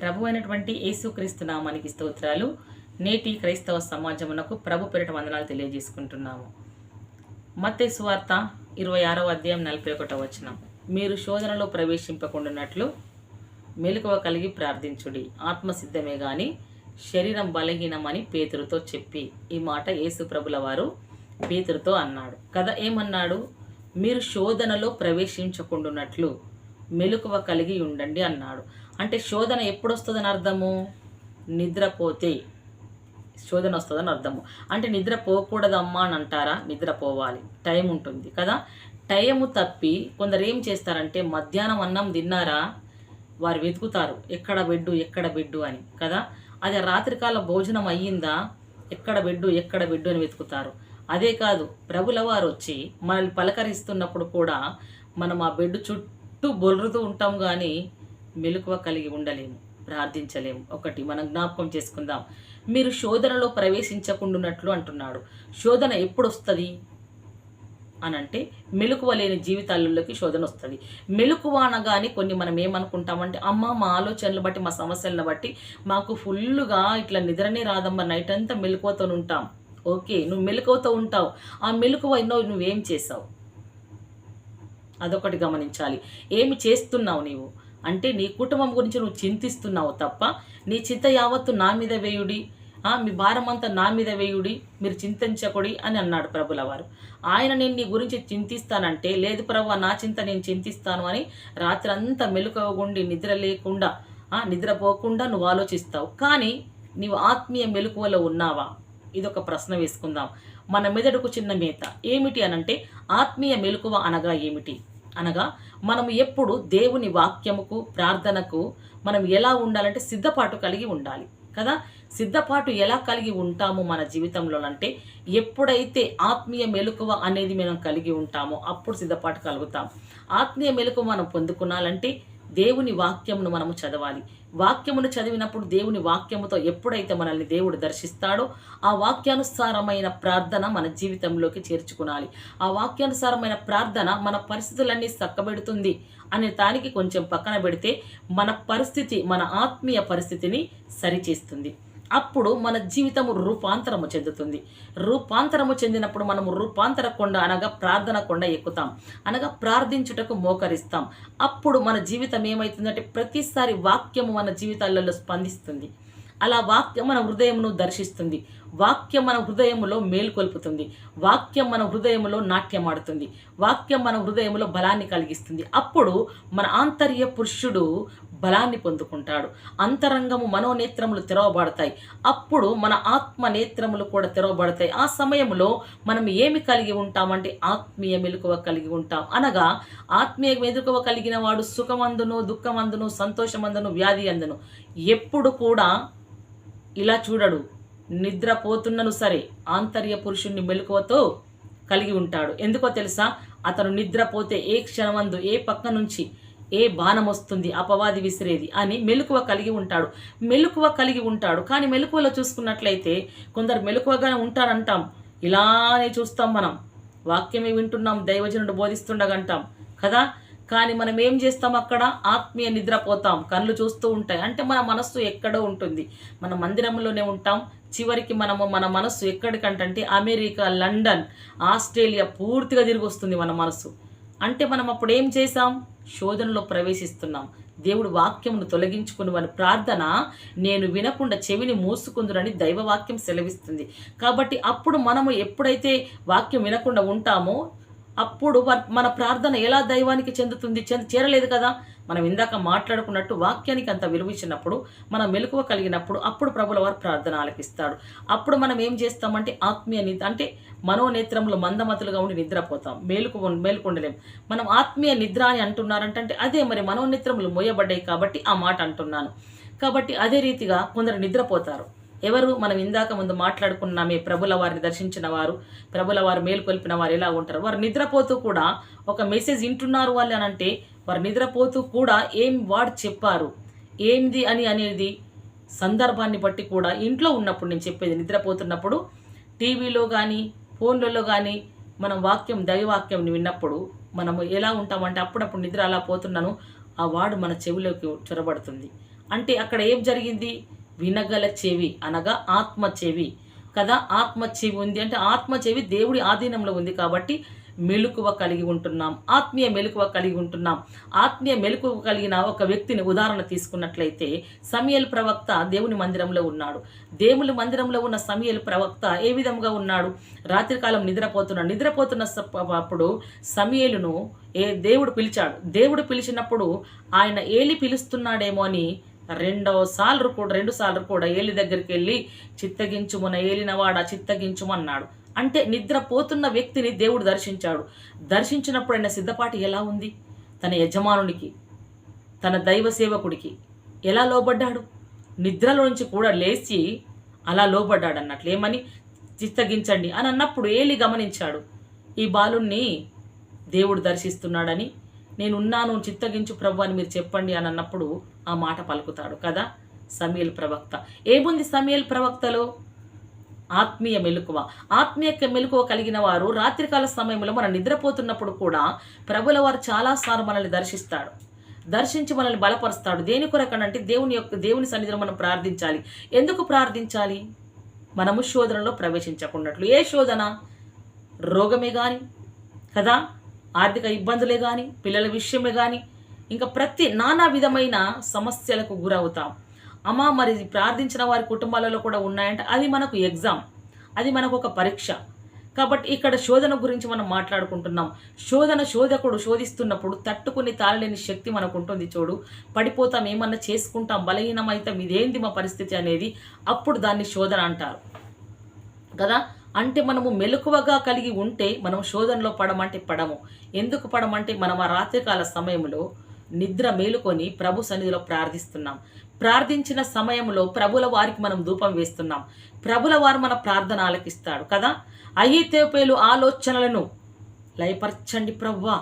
ప్రభు అయినటువంటి యేసుక్రీస్తు నామానికి స్తోత్రాలు. నేటి క్రైస్తవ సమాజమునకు ప్రభు పెరట వందనాలు తెలియజేసుకుంటున్నాము. మత్తే సువార్త ఇరవై ఆరవ అధ్యాయం నలభై ఒకటో వచనం. మీరు శోధనలో ప్రవేశింపకుండానట్లు మెలకువ కలిగి ప్రార్థించుడి. ఆత్మసిద్ధమే గాని శరీరం బలహీనమని పేతురుతో చెప్పి ఈ మాట యేసు ప్రభుల వారు పేతురుతో అన్నాడు. కదా ఏమన్నాడు? మీరు శోధనలో ప్రవేశించకుండా మెలకువ కలిగి ఉండండి అన్నాడు. అంటే శోధన ఎప్పుడు వస్తుందని అర్థము? నిద్రపోతే. శోధన వస్తుందని అర్థము. అంటే నిద్రపోకూడదమ్మా అని అంటారా? నిద్రపోవాలి టైం ఉంటుంది కదా? టైము తప్పి కొందరు ఏం చేస్తారంటే మధ్యాహ్నం అన్నం తిన్నారా? వారు వెతుకుతారు. ఎక్కడ బెడ్డు ఎక్కడ బెడ్డు అని కదా? అదే రాత్రికాల భోజనం అయ్యిందా? ఎక్కడ బెడ్డు ఎక్కడ బెడ్డు అని వెతుకుతారు. అదే కాదు ప్రభుల వారు వచ్చి మనల్ని పలకరిస్తున్నప్పుడు కూడా మనం ఆ బెడ్ చుట్టూ బొర్రుతూ ఉంటాం కానీ మెలకువ కలిగి ఉండలేము ప్రార్థించలేము. ఒకటి మనం జ్ఞాపకం చేసుకుందాం. మీరు శోధనలో ప్రవేశించకుండాన్నట్లు అంటున్నాడు. శోధన ఎప్పుడు వస్తుంది అని అంటే మెలకువ లేని జీవితాలలోకి శోధన వస్తుంది మెలకువ అనగానే కొన్ని మనం ఏమనుకుంటామంటే అమ్మ మా ఆలోచనలు బట్టి మా సమస్యలను బట్టి మాకు ఫుల్గా ఇట్లా నిద్రనే రాదమ్మా నైట్ అంతా మెలకువతో ఉంటాం. ఓకే నువ్వు మెలకువతో ఉంటావు. ఆ మెలకువ ఎన్నో నువ్వేం చేసావు? అదొకటి గమనించాలి. ఏమి చేస్తున్నావు నీవు? అంటే నీ కుటుంబం గురించి నువ్వు చింతిస్తున్నావు తప్ప నీ చింత యావత్తు నా మీద వేయుడి? మీ భారం అంతా నా మీద వేయుడి? మీరు చింతించకుడి? అని అన్నాడు ప్రభుల వారు. ఆయన నేను నీ గురించి చింతిస్తానంటే లేదు ప్రభు నా చింత నేను చింతిస్తాను అని రాత్రి అంతా మెలకువగుండి నిద్ర లేకుండా నిద్రపోకుండా నువ్వు ఆలోచిస్తావు. కానీ నీవు ఆత్మీయ మెలకువలో ఉన్నావా? ఇదొక ప్రశ్న వేసుకుందాం. మన మెదడుకు చిన్న మేత. ఏమిటి అనంటే ఆత్మీయ మెలకువ అనగా ఏమిటి? అనగా మనం ఎప్పుడు దేవుని వాక్యముకు ప్రార్థనకు మనం ఎలా ఉండాలంటే సిద్ధపాటు కలిగి ఉండాలి. కదా? సిద్ధపాటు ఎలా కలిగి ఉంటాము మన జీవితంలో అంటే ఎప్పుడైతే ఆత్మీయ మెలకువ అనేది మనం కలిగి ఉంటామో అప్పుడు సిద్ధపాటు కలుగుతాం. ఆత్మీయ మెలకువ మనం పొందుకున్నాలంటే దేవుని వాక్యమును మనము చదవాలి. వాక్యమును చదివినప్పుడు దేవుని వాక్యముతో ఎప్పుడైతే మనల్ని దేవుడు దర్శిస్తాడో ఆ వాక్యానుసారమైన ప్రార్థన మన జీవితంలోకి చేర్చుకునాలి. ఆ వాక్యానుసారమైన ప్రార్థన మన పరిస్థితులన్నీ చక్కబెడుతుంది అనే దానికి కొంచెం పక్కన పెడితే మన పరిస్థితి మన ఆత్మీయ పరిస్థితిని సరిచేస్తుంది. అప్పుడు మన జీవితము రూపాంతరము చెందుతుంది. రూపాంతరము చెందినప్పుడు మనము రూపాంతర కొండ అనగా ప్రార్థన కొండ ఎక్కుతాం. అనగా ప్రార్థించుటకు మోకరిస్తాం. అప్పుడు మన జీవితం ఏమవుతుందంటే ప్రతిసారి వాక్యము మన జీవితాలలో స్పందిస్తుంది. అలా వాక్యం మన హృదయమును దర్శిస్తుంది. వాక్యం మన హృదయంలో మేలుకొల్పుతుంది వాక్యం మన హృదయములో నాట్యమాడుతుంది. వాక్యం మన హృదయంలో బలాన్ని కలిగిస్తుంది. అప్పుడు మన ఆంతర్య పురుషుడు బలాన్ని పొందుకుంటాడు. అంతరంగము మనోనేత్రములు తెరవబడతాయి. అప్పుడు మన ఆత్మ నేత్రములు కూడా తెరవబడతాయి. ఆ సమయంలో మనం ఏమి కలిగి ఉంటామంటే ఆత్మీయ మెలకువ కలిగి ఉంటాం. అనగా ఆత్మీయ మెలకువ కలిగిన వాడు సుఖమందును దుఃఖమందును సంతోషమందును వ్యాధి అందును. ఎప్పుడు కూడా ఇలా చూడడు. నిద్రపోతున్నను సరే ఆంతర్య పురుషుణ్ణి మెలకువతో కలిగి ఉంటాడు. ఎందుకో తెలుసా? అతను నిద్రపోతే ఏ క్షణమందు ఏ పక్క నుంచి ఏ బాణం వస్తుంది? అపవాది విసిరేది అని మెలకువ కలిగి ఉంటాడు. మెలకువ కలిగి ఉంటాడు. కానీ మెలకువలో చూసుకున్నట్లయితే కొందరు మెలకువగానే ఉంటారంటాం. ఇలానే చూస్తాం మనం. వాక్యమే వింటున్నాం దైవజనుడు బోధిస్తుండగంటాం. కదా? కానీ మనం ఏం చేస్తాం అక్కడ? ఆత్మీయ నిద్రపోతాం. కళ్ళు చూస్తూ ఉంటాయి. అంటే మన మనస్సు ఎక్కడో ఉంటుంది. మన మందిరంలోనే ఉంటాం. చివరికి మనము మన మనస్సు ఎక్కడికంటే అమెరికా లండన్ ఆస్ట్రేలియా పూర్తిగా తిరిగి వస్తుంది మన మనస్సు. అంటే మనం అప్పుడు ఏం చేసాం శోధనలో ప్రవేశిస్తున్నాం. దేవుడు వాక్యమును తొలగించుకుని వారి ప్రార్థన నేను వినకుండా చెవిని మూసుకుందురని దైవవాక్యం సెలవిస్తుంది. కాబట్టి అప్పుడు మనము ఎప్పుడైతే వాక్యం వినకుండా ఉంటామో అప్పుడు వ- మన ప్రార్థన ఎలా దైవానికి చెందుతుంది చెంద చేరలేదు కదా? మనం ఇందాక మాట్లాడుకున్నట్టు వాక్యానికి అంత విలువించినప్పుడు మనం మెలకువ కలిగినప్పుడు అప్పుడు ప్రభుల వారు ప్రార్థన ఆలకిస్తాడు. అప్పుడు మనం ఏం చేస్తామంటే ఆత్మీయ నిద్ర అంటే మనోనేత్రములు మందమతులుగా ఉండి నిద్రపోతాం మేలుకు మేలుకుండలేం మనం ఆత్మీయ నిద్ర అని అంటున్నారంటే అంటే అదే మరి మనోనేత్రములు మోయబడ్డాయి కాబట్టి ఆ మాట అంటున్నాను. కాబట్టి అదే రీతిగా కొందరు నిద్రపోతారు. ఎవరు మనం ఇందాక ముందు మాట్లాడుకున్నామే ప్రభుల వారిని దర్శించిన వారు ప్రభుల వారు మేలుకొల్పిన వారు ఎలా ఉంటారు? వారు నిద్రపోతూ కూడా ఒక మెసేజ్ వింటున్నారు వాళ్ళు అని అంటే వారు నిద్రపోతూ కూడా ఏం వాడు చెప్పారు? ఏంది అని అనేది సందర్భాన్ని బట్టి కూడా ఇంట్లో ఉన్నప్పుడు నేను చెప్పేది నిద్రపోతున్నప్పుడు టీవీలో కానీ ఫోన్లలో కానీ మనం వాక్యం దైవాక్యం విన్నప్పుడు మనము ఎలా ఉంటామంటే అప్పుడప్పుడు నిద్ర అలా పోతున్నాను ఆ వాడు మన చెవిలోకి చొరబడుతుంది. అంటే అక్కడ ఏం జరిగింది? వినగల చెవి అనగా ఆత్మ చెవి కదా? ఆత్మ చెవి ఉంది అంటే ఆత్మ చెవి దేవుడి ఆధీనంలో ఉంది కాబట్టి మెలకువ కలిగి ఉంటున్నాం. ఆత్మీయ మెలకువ కలిగి ఉంటున్నాం. ఆత్మీయ మెలకువ కలిగిన ఒక వ్యక్తిని ఉదాహరణ తీసుకున్నట్లయితే సమయల్ ప్రవక్త దేవుని మందిరంలో ఉన్నాడు. దేవుని మందిరంలో ఉన్న సమయల్ ప్రవక్త ఏ విధంగా ఉన్నాడు? రాత్రికాలం నిద్రపోతున్నాడు నిద్రపోతున్న అప్పుడు సమయలును ఏ దేవుడు పిలిచాడు. దేవుడు పిలిచినప్పుడు ఆయన ఏలి పిలుస్తున్నాడేమో అని రెండవ సార్లు కూడా రెండు సార్లు కూడా ఏలి దగ్గరికి వెళ్ళి చిత్తగించుమున ఏలినవాడ చిత్తగించుమన్నాడు. అంటే నిద్రపోతున్న వ్యక్తిని దేవుడు దర్శించాడు. దర్శించినప్పుడు ఆయన సిద్ధపాటి ఎలా ఉంది? తన యజమానునికి తన దైవ సేవకుడికి ఎలా లోబడ్డాడు? నిద్రలో నుంచి కూడా లేచి అలా లోబడ్డాడు అన్నట్లు ఏమని? చిత్తగించండి అని అన్నప్పుడు ఏలి గమనించాడు. ఈ బాలుణ్ణి దేవుడు దర్శిస్తున్నాడని నేను ఉన్నాను చిత్తగించు ప్రభు అని మీరు చెప్పండి అని అన్నప్పుడు ఆ మాట పలుకుతాడు కదా? సమీల్ ప్రవక్త. ఏముంది సమీల్ ప్రవక్తలో? ఆత్మీయ మెలకువ. ఆత్మీయ మెలకువ కలిగిన వారు రాత్రికాల సమయంలో మనం నిద్రపోతున్నప్పుడు కూడా ప్రభుల వారు చాలాసార్లు మనల్ని దర్శిస్తాడు. దర్శించి మనల్ని బలపరుస్తాడు. దేని కొరకనంటే దేవుని యొక్క దేవుని సన్నిధిలో మనం ప్రార్థించాలి. ఎందుకు ప్రార్థించాలి? మనము శోధనలో ప్రవేశించకున్నట్లు. ఏ శోధన? రోగమే కానీ కదా? ఆర్థిక ఇబ్బందులే కానీ పిల్లల విషయమే కానీ ఇంకా ప్రతి నానా విధమైన సమస్యలకు గురవుతాం. అమ్మ మరి ప్రార్థించిన వారి కుటుంబాలలో కూడా ఉన్నాయంటే అది మనకు ఎగ్జామ్. అది మనకు ఒక పరీక్ష. కాబట్టి ఇక్కడ శోధన గురించి మనం మాట్లాడుకుంటున్నాం. శోధన శోధకుడు శోధిస్తున్నప్పుడు తట్టుకుని తాళలేని శక్తి మనకు ఉంటుంది చూడు. పడిపోతాం ఏమన్నా చేసుకుంటాం బలహీనమైతాం ఇదేంది మా పరిస్థితి అనేది అప్పుడు దాన్ని శోధన అంటారు. కదా? అంటే మనము మెలకువగా కలిగి ఉంటే మనం శోధనలో పడమంటే పడము. ఎందుకు పడమంటే మనం ఆ రాత్రికాల సమయంలో నిద్ర మేలుకొని ప్రభు సన్నిధిలో ప్రార్థిస్తున్నాం. ప్రార్థించిన సమయంలో ప్రభుల వారికి మనం ధూపం వేస్తున్నాం. ప్రభుల వారు మన ప్రార్థన ఆలకిస్తాడు కదా? అయ్యితేపేలు ఆలోచనలను లయపరచండి ప్రవ్వా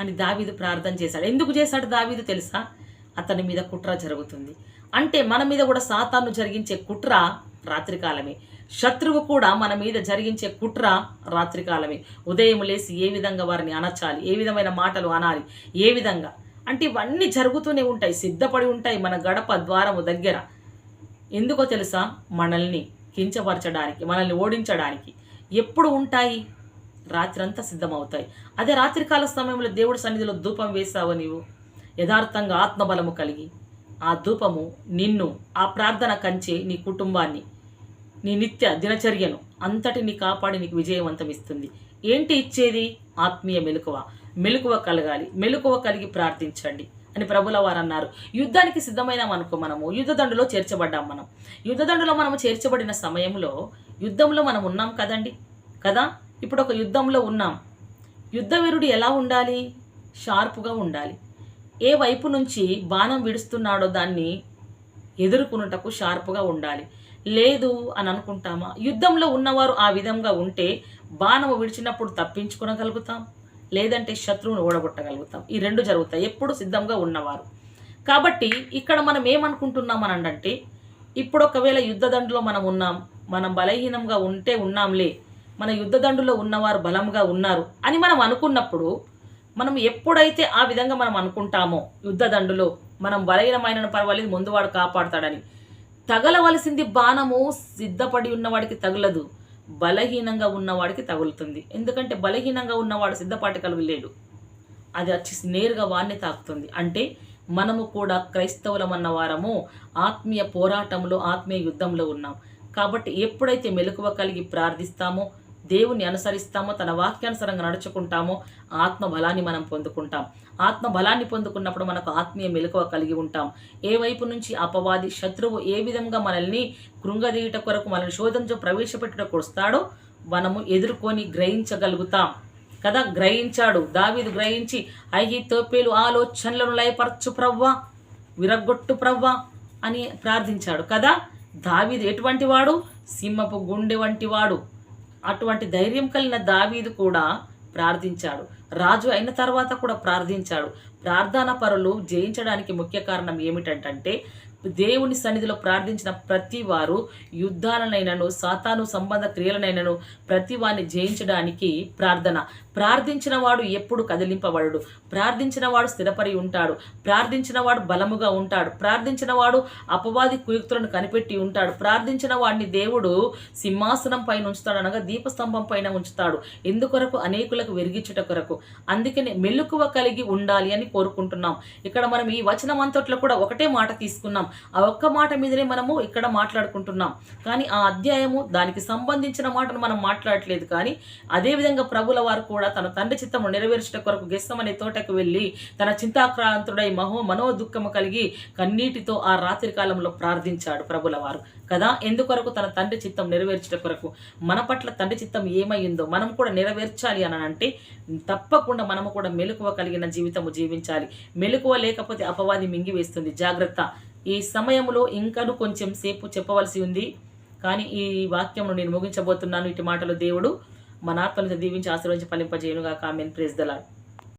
అని దావీదు ప్రార్థన చేశాడు. ఎందుకు చేశాడు దావీదు తెలుసా? అతని మీద కుట్ర జరుగుతుంది. అంటే మన మీద కూడా సాతాను జరిగించే కుట్ర రాత్రికాలమే. శత్రువు కూడా మన మీద జరిగించే కుట్ర రాత్రికాలమే. ఉదయం లేసి ఏ విధంగా వారిని అనచాలి ఏ విధమైన మాటలు అనాలి? ఏ విధంగా? అంటే ఇవన్నీ జరుగుతూనే ఉంటాయి సిద్ధపడి ఉంటాయి మన గడప ద్వారము దగ్గర. ఎందుకో తెలుసా? మనల్ని కించపరచడానికి మనల్ని ఓడించడానికి ఎప్పుడు ఉంటాయి? రాత్రంతా సిద్ధమవుతాయి. అదే రాత్రికాల సమయంలో దేవుడి సన్నిధిలో ధూపం వేసావు నీవు? యథార్థంగా ఆత్మబలము కలిగి ఆ ధూపము నిన్ను ఆ ప్రార్థన కంచే నీ కుటుంబాన్ని నీ నిత్య దినచర్యను అంతటిని కాపాడి నీకు విజయవంతం ఇస్తుంది ఏంటి ఇచ్చేది? ఆత్మీయ మెలకువ. మెలకువ కలగాలి. మెలకువ కలిగి ప్రార్థించండి అని ప్రభుల వారు అన్నారు యుద్ధానికి సిద్ధమైనాం అనుకో మనము. యుద్ధదండులో చేర్చబడ్డాం మనం. యుద్ధదండులో మనము చేర్చబడిన సమయంలో యుద్ధంలో మనం ఉన్నాం కదండి? కదా? ఇప్పుడు ఒక యుద్ధంలో ఉన్నాం. యుద్ధవీరుడు ఎలా ఉండాలి? షార్పుగా ఉండాలి. ఏ వైపు నుంచి బాణం విడుస్తున్నాడో దాన్ని ఎదుర్కొనుటకు షార్పుగా ఉండాలి. లేదు అని అనుకుంటామా? యుద్ధంలో ఉన్నవారు ఆ విధంగా ఉంటే బాణము విడిచినప్పుడు తప్పించుకోగలుగుతాం లేదంటే శత్రువును ఓడగొట్టగలుగుతాం? ఈ రెండు జరుగుతాయి. ఎప్పుడు సిద్ధంగా ఉన్నవారు. కాబట్టి ఇక్కడ మనం ఏమనుకుంటున్నాం అని అంటే ఇప్పుడు ఒకవేళ యుద్ధదండులో మనం ఉన్నాం మనం బలహీనంగా ఉంటే ఉన్నాంలే మన యుద్ధదండులో ఉన్నవారు బలంగా ఉన్నారు అని మనం అనుకున్నప్పుడు మనం ఎప్పుడైతే ఆ విధంగా మనం అనుకుంటామో యుద్ధదండులో మనం బలహీనమైన పర్వాలేదు ముందు వాడు కాపాడతాడని తగలవలసింది బాణము సిద్ధపడి ఉన్నవాడికి తగలదు బలహీనంగా ఉన్నవాడికి తగులుతుంది. ఎందుకంటే బలహీనంగా ఉన్నవాడు సిద్ధపాటి కలుగలేడు అది వచ్చి నేరుగా వాడిని తాకుతుంది. అంటే మనము కూడా క్రైస్తవులమన్న వారము ఆత్మీయ పోరాటంలో ఆత్మీయ యుద్ధంలో ఉన్నాం. కాబట్టి ఎప్పుడైతే మెలకువ కలిగి ప్రార్థిస్తామో దేవుని అనుసరిస్తామో తన వాక్యానుసరంగా నడుచుకుంటామో ఆత్మ బలాన్ని మనం పొందుకుంటాం. ఆత్మ బలాన్ని పొందుకున్నప్పుడు మనకు ఆత్మీయ మెలకువ కలిగి ఉంటాం. ఏ వైపు నుంచి అపవాది శత్రువు ఏ విధంగా మనల్ని కృంగదీయట కొరకు మనల్ని శోధనతో ప్రవేశపెట్టుటకు వస్తాడో మనము ఎదుర్కొని గ్రహించగలుగుతాం. కదా? గ్రహించాడు. దావీదు గ్రహించి అయ్యి తోపేలు ఆలోచనలను లయపరచు ప్రవ్వా విరగొట్టు ప్రవ్వా అని ప్రార్థించాడు. కదా? దావీదు ఎటువంటి వాడు? సింహపు గుండె వంటి వాడు. అటువంటి ధైర్యం కలిగిన దావీదు కూడా ప్రార్థించాడు. రాజు అయిన తర్వాత కూడా ప్రార్థించాడు. ప్రార్థనా పరులు జయించడానికి ముఖ్య కారణం ఏమిటంటే దేవుని సన్నిధిలో ప్రార్థించిన ప్రతి వారు యుద్ధాలనైనను సాతాను సంబంధ క్రియలనైనను ప్రతి వారిని జయించడానికి ప్రార్థన. ప్రార్థించిన వాడు ఎప్పుడు కదిలింపబడడు. ప్రార్థించిన వాడు స్థిరపడి ఉంటాడు. ప్రార్థించిన వాడు బలముగా ఉంటాడు. ప్రార్థించిన వాడు అపవాది కుయుక్తులను కనిపెట్టి ఉంటాడు. ప్రార్థించిన వాడిని దేవుడు సింహాసనం పైన ఉంచుతాడు అనగా దీపస్తంభం పైన ఉంచుతాడు. ఎందుకొరకు? అనేకులకు వెరిగించుట కొరకు. అందుకనే మెలకువ కలిగి ఉండాలి అని కోరుకుంటున్నాం. ఇక్కడ మనం ఈ వచనం అంతట్లో కూడా ఒకటే మాట తీసుకున్నాం. ఆ ఒక్క మాట మీదనే మనము ఇక్కడ మాట్లాడుకుంటున్నాం. కానీ ఆ అధ్యాయము దానికి సంబంధించిన మాటను మనం మాట్లాడట్లేదు. కానీ అదేవిధంగా ప్రభుల వారు కూడా తన తండ్రి చిత్తము నెరవేర్చుట కొరకు గెస్తం అనే తోటకు వెళ్ళి తన చింతాక్రాంతుడై మహో మనోదుఃఖము కలిగి కన్నీటితో ఆ రాత్రి కాలంలో ప్రార్థించాడు ప్రభుల వారు. కదా? ఎందుకొరకు తన తండ్రి చిత్తం నెరవేర్చుట కొరకు? మన పట్ల తండ్రి చిత్తం ఏమైందో మనం కూడా నెరవేర్చాలి అని అంటే తప్పకుండా మనము కూడా మెలకువ కలిగిన జీవితము జీవించాలి. మెలకువ లేకపోతే అపవాది మింగివేస్తుంది. జాగ్రత్త. ఈ సమయంలో ఇంకను కొంచెం సేపు చెప్పవలసి ఉంది. కానీ ఈ వాక్యమును నేను ముగించబోతున్నాను. ఇటు మాటలు దేవుడు మన ఆత్మను దీవించి ఆశీర్వించి ఫలింపజేయునుగా కామెన్ ప్రేజ్ దలాడ్